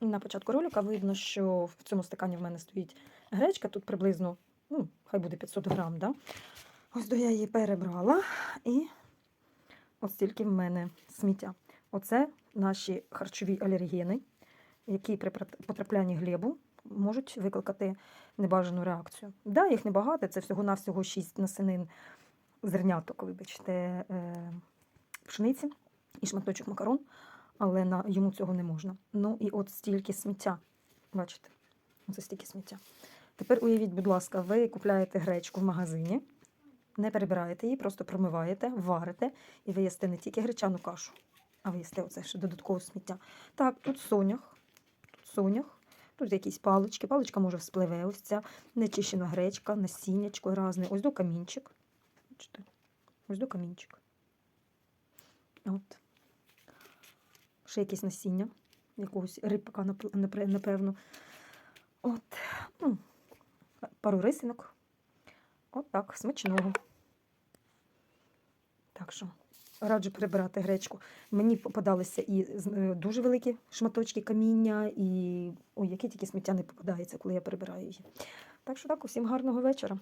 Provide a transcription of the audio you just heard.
На початку ролика видно, що в цьому стакані в мене стоїть гречка, тут приблизно, ну, хай буде 500 грам. Да? Ось до я її перебрала, і от стільки в мене сміття. Оце наші харчові алергени, які при потраплянні глебу можуть викликати небажану реакцію. Да, їх небагато, це всього-навсього 6 насенин зерняток, вибачте, е, пшениці і шматочок макарон, але на, йому цього не можна. Ну і от стільки сміття. Бачите, оце стільки сміття. Тепер уявіть, будь ласка, ви купляєте гречку в магазині, не перебираєте її, просто промиваєте, варите, і ви їсте не тільки гречану кашу, а ви їсте оце ще додаткове сміття. Так, тут сонях, тут сонях, тут якісь палички. Паличка може вспливе, ось ця нечищена гречка, насіннячко разне. Ось до камінчик. Ось до камінчик. От. Ще якесь насіння, якогось рибка, напевно. От. Ну, пару рисинок. От так, смачного. Так що раджу прибирати гречку. Мені попадалися і е, дуже великі шматочки каміння, і ой, яке тільки сміття не попадається, коли я прибираю її. Так що так, усім гарного вечора.